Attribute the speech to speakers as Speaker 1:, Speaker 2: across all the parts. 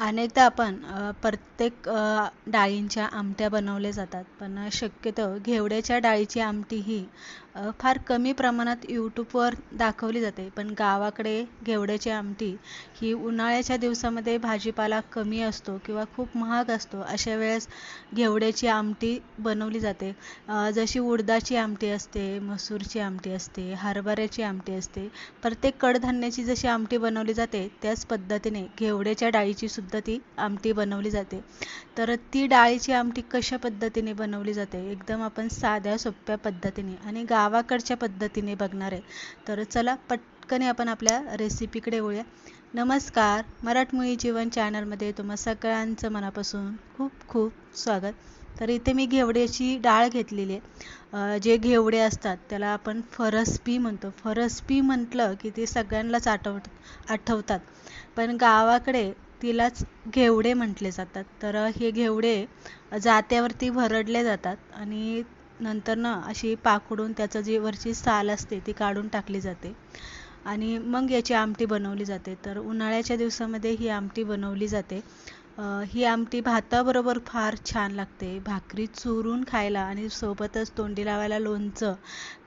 Speaker 1: अनेकदा आपण प्रत्येक डाळींच्या आमट्या बनवल्या जातात. पण शक्यतो घेवड्याच्या डाळीची आमटी ही फार कमी प्रमाणात यूट्यूबवर दाखवली जाते. पण गावाकडे घेवड्याची आमटी ही उन्हाळ्याच्या दिवसामध्ये भाजीपाला कमी असतो किंवा खूप महाग असतो अशा वेळेस घेवड्याची आमटी बनवली जाते. जशी उडदाची आमटी असते मसूरची आमटी असते हरभऱ्याची आमटी असते. प्रत्येक कडधान्याची जशी आमटी बनवली जाते त्याच पद्धतीने घेवड्याच्या डाळीची सुद्धा ती आमटी बनवली जाते. तर ती डाळीची आमटी कशा पद्धतीने बनवली जाते? एकदम आपण साध्या सोप्या पद्धतीने आणि गावाकडच्या पद्धतीने बघणार आहे. तर चला पटकन आपण आपल्या रेसिपीकडे वळूया. नमस्कार मराठमोळी जीवन चॅनलमध्ये तुम्हा सगळ्यांचं मनापासून खूप खूप स्वागत. तर इथे मी घेवड्याची डाळ घेतलेली आहे. जे घेवडे असतात त्याला आपण फरसपी म्हणतो. फरसपी म्हटलं की ते सगळ्यांनाच आठवत आठवतात. पण गावाकडे तिलाच घेवडे म्हटले जातात. तर हे घेवडे जात्यावरती भरडले जातात आणि नंतर ना अशी पाकडून त्याचं जी वरची साल असते ती काढून टाकली जाते. आणि मग याची आमटी बनवली जाते. तर उन्हाळ्याच्या दिवसामध्ये ही आमटी बनवली जाते. ही आमटी भाताबरोबर फार छान लागते. भाकरी चुरून खायला आणि सोबतच तोंडी लावायला लोणचं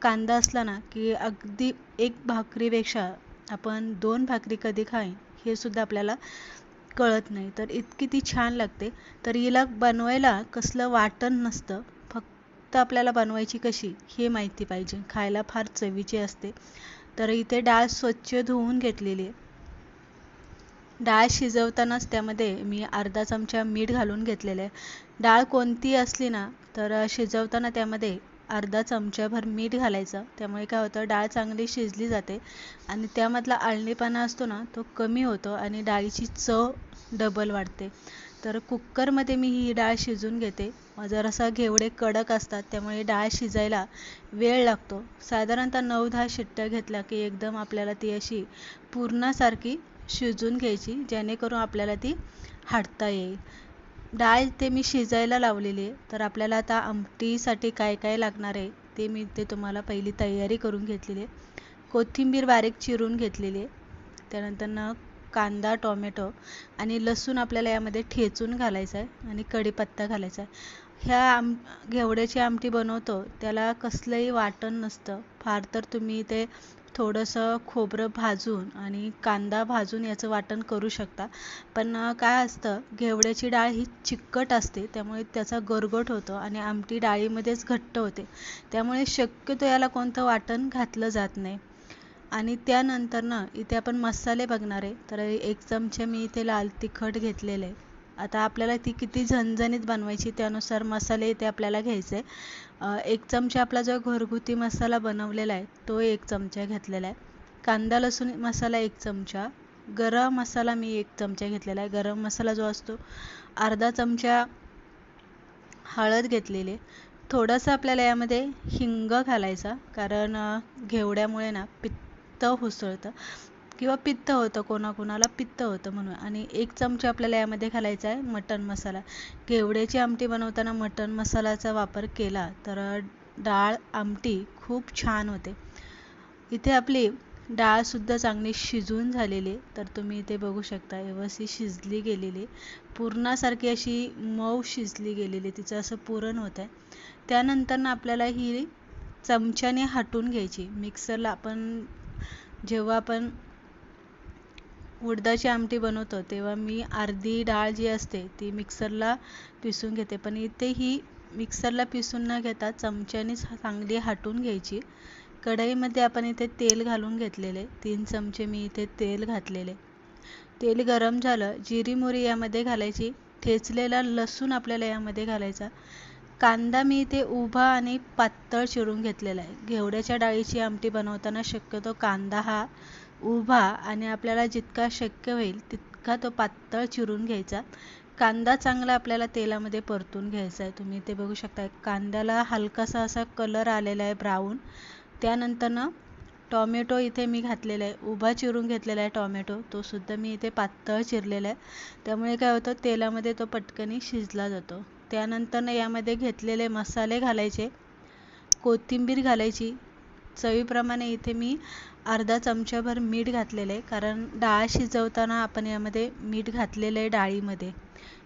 Speaker 1: कांदा असला ना की अगदी एक भाकरीपेक्षा आपण दोन भाकरी कधी खाईन हे सुद्धा आपल्याला कळत नाही. तर इतकी ती छान लागते. तर हिला बनवायला कसलं वाटण नसतं. फक्त आपल्याला बनवायची कशी हे माहिती पाहिजे. खायला फार चवीची असते. तर इथे डाळ स्वच्छ धुवून घेतलेली आहे. डाळ शिजवतानाच त्यामध्ये मी अर्धा चमचा मीठ घालून घेतलेलं आहे. डाळ कोणती असली ना तर शिजवताना त्यामध्ये अर्धा चमच्याभर मीठ घालायचं. त्यामुळे काय होतं डाळ चांगली शिजली जाते आणि त्यामधला आळणीपणा असतो ना तो कमी होतो आणि डाळीची चव डबल वाढते. तर कुक्करमध्ये मी ही डाळ शिजून घेते. जरासा घेवडे कडक असतात त्यामुळे डाळ शिजायला वेळ लागतो. साधारणतः नऊ दहा शिट्ट्या घेतल्या की एकदम आपल्याला ती अशी पूर्णासारखी शिजून घ्यायची जेणेकरून आपल्याला ती हाडता येईल. डाळ ते मी शिजायला लावलेली आहे. तर आपल्याला आता आमटीसाठी काय काय लागणार आहे ते मी ते तुम्हाला पहिली तयारी करून घेतलेली आहे. कोथिंबीर बारीक चिरून घेतलेली आहे. त्यानंतर ना कांदा टोमॅटो आणि लसूण आपल्याला यामध्ये ठेचून घालायचा आहे आणि कढीपत्ता घालायचा आहे. ह्या आम घेवड्याची आमटी बनवतो त्याला कसलंही वाटण नसतं. फार तर तुम्ही ते थोडंसं खोबरं भाजून आणि कांदा भाजून याचं वाटण करू शकता. पण काय असतं घेवड्याची डाळ ही चिकट असते त्यामुळे त्याचा गरगट होतो आणि आमटी डाळीमध्येच घट्ट होते. त्यामुळे शक्यतो याला कोणतं वाटण घातलं जात नाही. आणि त्यानंतर ना इथे आपण मसाले बघणार आहे. तर एक चमचे मी इथे लाल तिखट घेतलेले आहे. आता आपल्याला ती किती झणझणीत बनवायची त्यानुसार मसाले ते आपल्याला घ्यायचे. एक चमचा आपला जो घरगुती मसाला बनवलेला आहे तो एक चमचा घेतलेला आहे. कांदा लसूण मसाला एक चमचा. गरम मसाला मी एक चमचा घेतलेला आहे. गरम मसाला जो असतो अर्धा चमचा हळद घेतलेली. थोडंसं आपल्याला यामध्ये हिंग घालायचा कारण घेवड्यामुळे ना पित्त हुसळतं किंवा पित्त होतं कोणाकोणाला पित्त होतं म्हणून. आणि एक चमचा आपल्याला यामध्ये घालायचा आहे मटण मसाला. घेवड्याची आमटी बनवताना मटण मसाल्याचा वापर केला तर डाळ आमटी खूप छान होते. इथे आपली डाळसुद्धा चांगली शिजून झालेली तर तुम्ही इथे बघू शकता व्यवस्थित शिजली गेलेली पुरणासारखी अशी मऊ शिजली गेलेली तिचं असं पुरण होत आहे. त्यानंतर ना आपल्याला ही चमच्याने हटून घ्यायची. मिक्सरला आपण जेव्हा आपण उडदाची आमटी बनवतो तेव्हा मी अर्धी डाळ जी असते ती मिक्सरला पिसून घेते. पण इथे ही मिक्सरला पिसून न घेता चमच्याने चांगली हटून घ्यायची. कढईमध्ये आपण इथे तेल घालून घेतलेले तीन चमचे मी इथे तेल घातलेले. तेल गरम झालं जिरी मोरी यामध्ये घालायची ठेचलेला लसूण आपल्याला यामध्ये घालायचा. कांदा मी इथे उभा आणि पातळ चिरून घेतलेला आहे. घेवड्याच्या डाळीची आमटी बनवताना शक्यतो कांदा हा उभा आणि आपल्याला जितका शक्य होईल तितका तो पातळ चिरून घ्यायचा. कांदा चांगला आपल्याला तेलामध्ये परतून घ्यायचा आहे. तुम्ही इथे बघू शकता. कांद्याला हलकासा असा कलर आलेला आहे ब्राऊन त्यानंतरनं टॉमॅटो इथे मी घातलेला आहे. उभा चिरून घेतलेला आहे टॉमॅटो. तो सुद्धा मी इथे पातळ चिरलेला आहे. त्यामुळे काय होतं तेलामध्ये तो पटकनी शिजला जातो. त्यानंतरनं यामध्ये घेतलेले मसाले घालायचे. कोथिंबीर घालायची. चवीप्रमाणे इथे मी अर्धा चमच्याभर मीठ घातलेलं आहे. कारण डाळ शिजवताना आपण यामध्ये मीठ घातलेलं आहे डाळीमध्ये.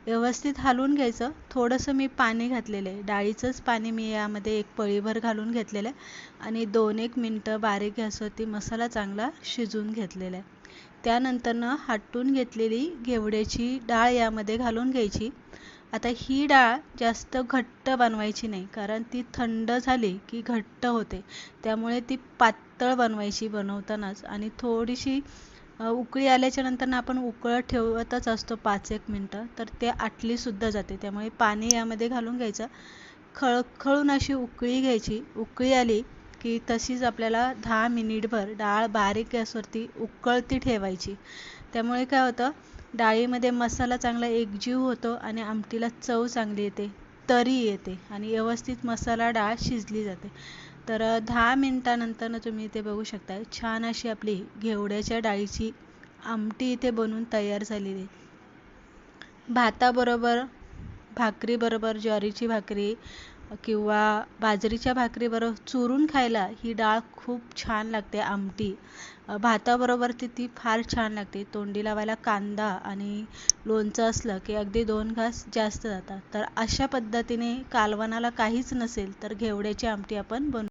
Speaker 1: व्यवस्थित हलवून घ्यायचं. थोडंसं मी पाणी घातलेलं आहे. डाळीचंच पाणी मी यामध्ये एक पळीभर घालून घेतलेलं आहे. आणि दोन एक मिनटं बारीक गॅसवरती मसाला चांगला शिजवून घेतलेला आहे. त्यानंतरनं हाटून घेतलेली घेवड्याची डाळ यामध्ये घालून घ्यायची. आता ही डाळ जास्त घट्ट बनवायची नाही कारण ती थंड झाली की घट्ट होते. त्यामुळे ती पातळ बनवायची बनवतानाच. आणि थोडीशी उकळी आल्याच्यानंतर आपण उकळत ठेवतच असतो पाच एक मिनटं. तर ते आटलीसुद्धा जाते. त्यामुळे पाणी यामध्ये घालून घ्यायचं. खळखळून अशी उकळी घ्यायची. उकळी आली की तशीच आपल्याला दहा मिनिटभर डाळ बारीक गॅसवरती उकळती ठेवायची. त्यामुळे काय होतं डाळीमध्ये मसाला चांगला एकजीव होतो आणि आमटीला चव चांगली येते तरी येते आणि व्यवस्थित मसाला डाळ शिजली जाते. तर दहा मिनटानंतरनं तुम्ही इथे बघू शकता छान अशी आपली घेवड्याच्या डाळीची आमटी इथे बनवून तयार झालेली आहे. भाताबरोबर भाकरीबरोबर ज्वारीची भाकरी किंवा बाजरीच्या भाकरीबरोबर चुरून खायला ही डाळ खूप छान लागते आमटी. भाताबरोबर ती ती फार छान लागते. तोंडी लावायला कांदा आणि लोणचं असलं की अगदी दोन घास जास्त जातात. तर अशा पद्धतीने कालवणाला काहीच नसेल तर घेवड्याची आमटी आपण बनवू